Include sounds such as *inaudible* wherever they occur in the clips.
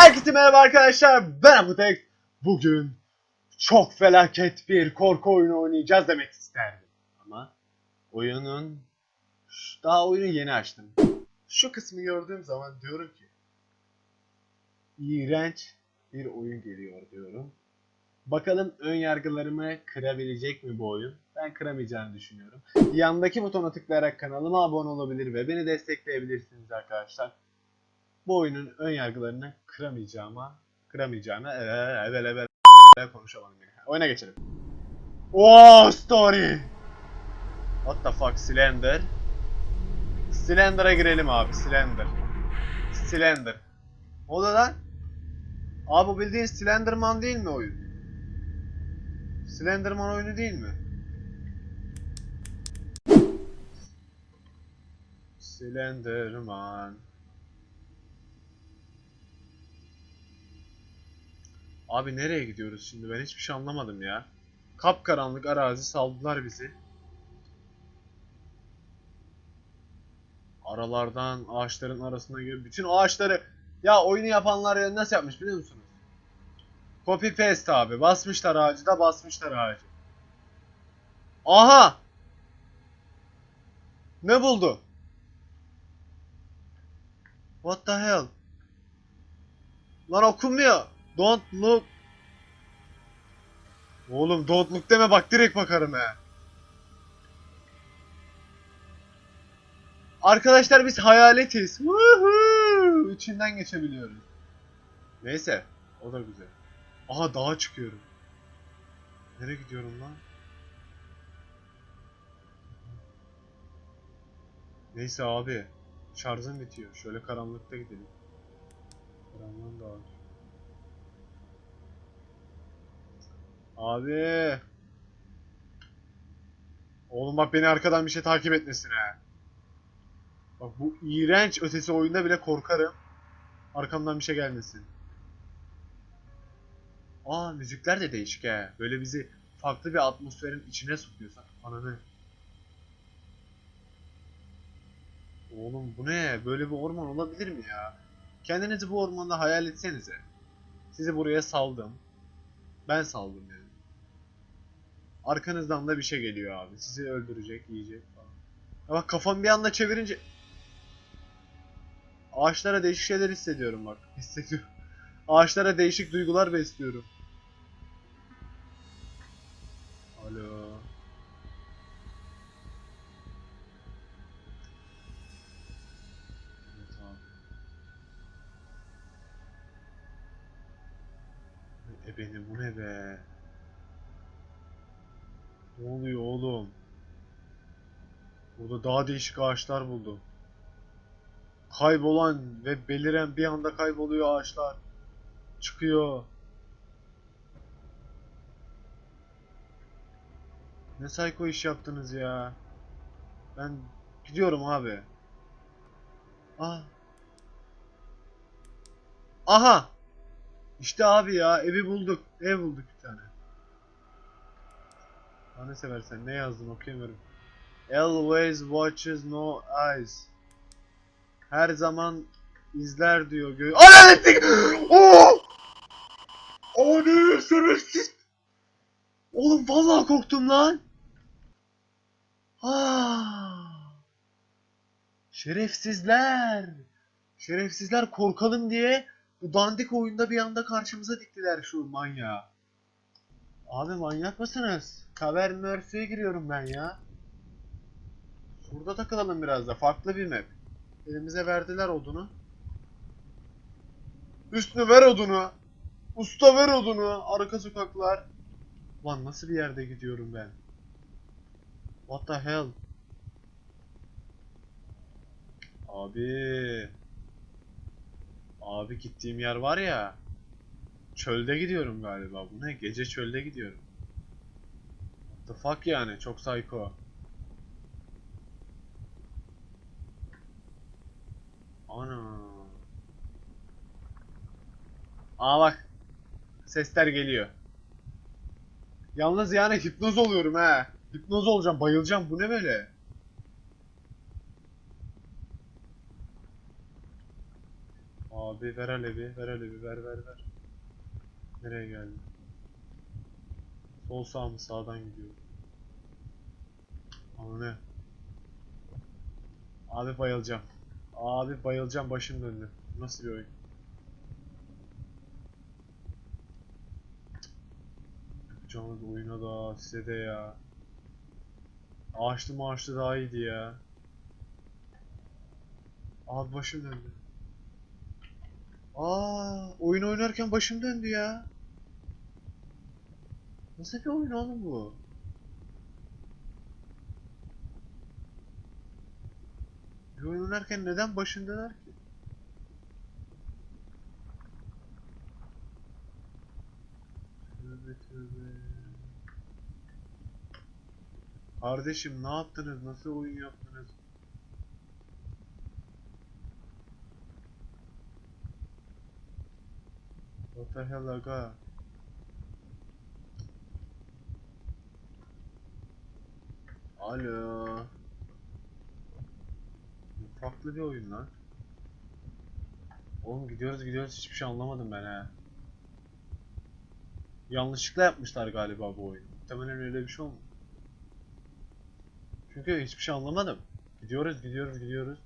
Herkese merhaba arkadaşlar. Ben Abutek. Bugün çok felaket bir korku oyunu oynayacağız demek isterdim. Ama oyunun daha oyunu yeni açtım. Şu kısmı gördüğüm zaman diyorum ki iğrenç bir oyun geliyor diyorum. Bakalım ön yargılarımı kırabilecek mi bu oyun? Ben kıramayacağını düşünüyorum. Yandaki butona tıklayarak kanalıma abone olabilir ve beni destekleyebilirsiniz arkadaşlar bu oyunun ön yargılarını kıramayacağıma, kıramayacağına evet evet evet konuşamadım yine. Oyuna geçelim. Wow story. What the fuck Slender? Slender'a girelim abi Slender. Slender. O da lan. Abi bu bildiğin Slenderman değil mi oyun? Slenderman oyunu değil mi? Slenderman. Abi nereye gidiyoruz şimdi? Ben hiçbir şey anlamadım ya. Kapkaranlık arazi saldılar bizi. Aralardan ağaçların arasına girip bütün ağaçları ya oyunu yapanlar ya nasıl yapmış biliyor musunuz? Copy paste abi. Basmışlar ağacı da basmışlar ağacı. Aha! Ne buldu? What the hell? Lan okunmuyor. Don't look. Oğlum don't look deme bak direkt bakarım he. Arkadaşlar biz hayaletiz. Woohoo! İçinden geçebiliyoruz. Neyse. O da güzel. Aha dağa çıkıyorum. Nereye gidiyorum lan? Neyse abi. Şarjım bitiyor. Şöyle karanlıkta gidelim. Abi. Oğlum bak beni arkadan bir şey takip etmesin ha. Bak bu iğrenç ötesi oyunda bile korkarım. Arkamdan bir şey gelmesin. Aa müzikler de değişik he. Böyle bizi farklı bir atmosferin içine sokuyor sanki. Ananı. Oğlum bu ne? Böyle bir orman olabilir mi ya? Kendinizi bu ormanda hayal etsenize. Sizi buraya saldım. Ben saldım yani. Arkanızdan da bir şey geliyor abi. Sizi öldürecek, yiyecek falan. Ya bak kafamı bir anda çevirince... Ağaçlara değişik şeyler hissediyorum bak. *laughs* Hissediyorum. Ağaçlara değişik duygular besliyorum. Alo. E beni bu ne be? Ne oluyor oğlum? Burada daha değişik ağaçlar buldum. Kaybolan ve beliren bir anda kayboluyor ağaçlar. Çıkıyor. Ne psycho iş yaptınız ya. Ben gidiyorum abi. Ah. Aha. İşte abi ya evi bulduk. Ev bulduk bir tane. Ha ne seversen ne yazdın okuyamıyorum. Always watches no eyes. Her zaman izler diyor gö... Ananı ettik! *gasps* Oo! Abi sebepsiz! Oğlum vallahi korktum lan! Ah! Şerefsizler! Şerefsizler korkalım diye bu dandik oyunda bir anda karşımıza diktiler şu manyağı. Abi manyak mısınız? Cavern Mercy'ye giriyorum ben ya. Şurada takılalım biraz da. Farklı bir map. Elimize verdiler odunu. Üstüne ver odunu. Usta ver odunu. Arka sokaklar. Lan nasıl bir yerde gidiyorum ben? What the hell? Abi. Abi gittiğim yer var ya. Çölde gidiyorum galiba. Bu ne? Gece çölde gidiyorum. What the fuck yani? Çok psycho. Ana. Aa bak. Sesler geliyor. Yalnız yani hipnoz oluyorum he. Hipnoz olacağım, bayılacağım. Bu ne böyle? Abi ver alevi, ver alevi, ver ver ver. Nereye geldi? Sol sağ mı? Sağdan gidiyor. Ama ne? Abi bayılacağım. Abi bayılacağım başım döndü. Nasıl bir oyun? Yapacağımız oyuna da size de ya. Ağaçlı maaşlı daha iyiydi ya. Abi başım döndü. Aa, oyun oynarken başım döndü ya. Nasıl bir oyun oğlum bu? Oyun oynarken neden başın döner ki? Tövbe tövbe. Kardeşim ne yaptınız? Nasıl oyun yaptınız? What the hell aga? Alo. Farklı bir oyun lan. Oğlum gidiyoruz gidiyoruz hiçbir şey anlamadım ben he. Yanlışlıkla yapmışlar galiba bu oyunu. Muhtemelen öyle bir şey olmadı. Çünkü hiçbir şey anlamadım. Gidiyoruz gidiyoruz gidiyoruz.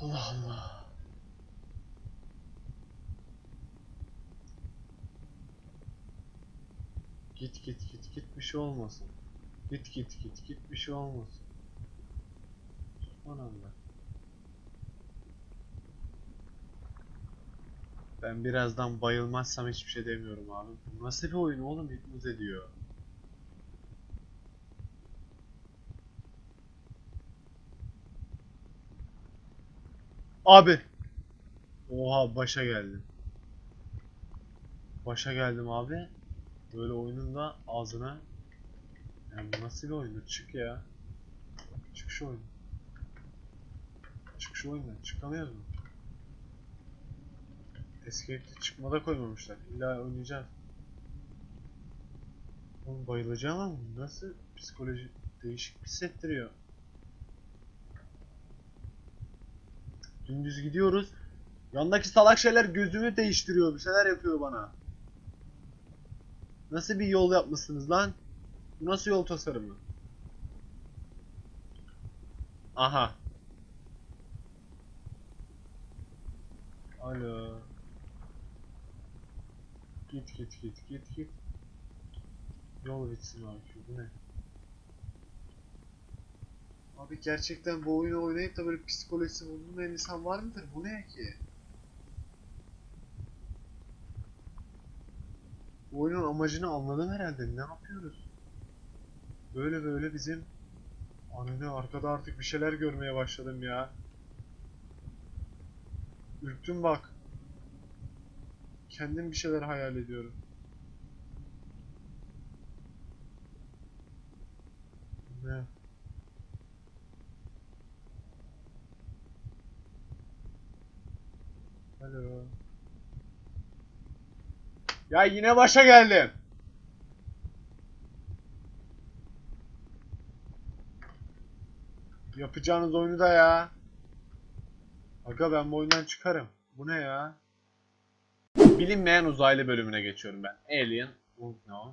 Allah Allah. Git git git git bir şey olmasın. Git git git git bir şey olmasın. Subhanallah. Ben birazdan bayılmazsam hiçbir şey demiyorum abi. Bu nasıl bir oyun oğlum hipnoz ediyor. Abi. Oha başa geldim. Başa geldim abi. Böyle oyunun da ağzına yani nasıl bir oyundur? Çık ya. Çık şu oyun. Çık şu oyundan. Çıkamıyoruz mu? Escape'de çıkmada koymamışlar. İlla oynayacağız. Oğlum bayılacağım ama nasıl psikoloji değişik hissettiriyor. Dümdüz gidiyoruz. Yandaki salak şeyler gözümü değiştiriyor. Bir şeyler yapıyor bana. Nasıl bir yol yapmışsınız lan? Bu nasıl yol tasarımı? Aha. Alo. Git git git git git. Yol bitsin abi bu ne? Abi gerçekten bu oyunu oynayıp da böyle psikolojisi bozulmayan insan var mıdır? Bu ne ki? Bu oyunun amacını anladım herhalde. Ne yapıyoruz? Böyle böyle bizim Anne arkada artık bir şeyler görmeye başladım ya. Ürktüm bak. Kendim bir şeyler hayal ediyorum. Ne? Alo. Ya yine başa geldim. Yapacağınız oyunu da ya. Aga ben bu oyundan çıkarım. Bu ne ya? Bilinmeyen uzaylı bölümüne geçiyorum ben. Alien Unknown.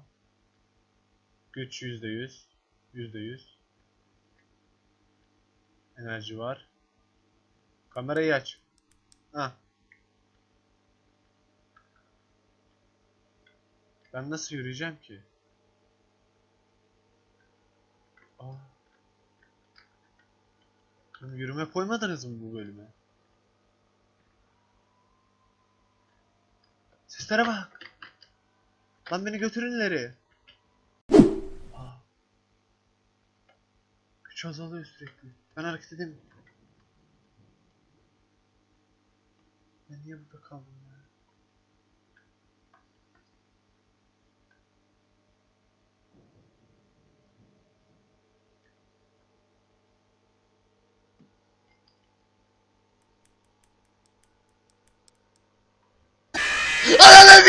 Güç %100. %100. Enerji var. Kamerayı aç. Ha. Ben nasıl yürüyeceğim ki? Aa. Yürüme koymadınız mı bu bölüme? Seslere bak. Lan beni götürün ileri. Aa. Güç azalıyor sürekli. Ben hareket edeyim. Ben niye burada kaldım ya?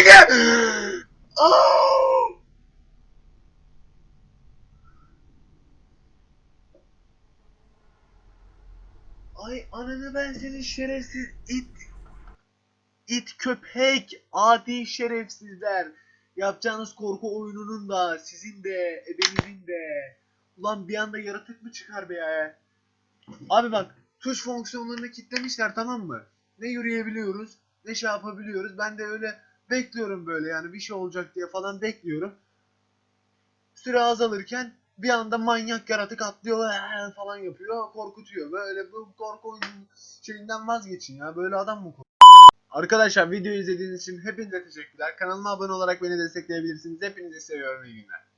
Sikeyim! Aa! Ay Ananı ben senin şerefsiz it. İt köpek. Adi şerefsizler. Yapacağınız korku oyununun da sizin de ebenizin de. Ulan bir anda yaratık mı çıkar be ya? Abi bak tuş fonksiyonlarını kitlemişler tamam mı? Ne yürüyebiliyoruz ne şey yapabiliyoruz. Ben de öyle bekliyorum böyle yani bir şey olacak diye falan bekliyorum. Süre azalırken bir anda manyak yaratık atlıyor falan yapıyor korkutuyor. Böyle bu korku oyunun şeyinden vazgeçin ya böyle adam mı kork- Arkadaşlar videoyu izlediğiniz için hepinize teşekkürler. Kanalıma abone olarak beni destekleyebilirsiniz. Hepinizi seviyorum iyi günler.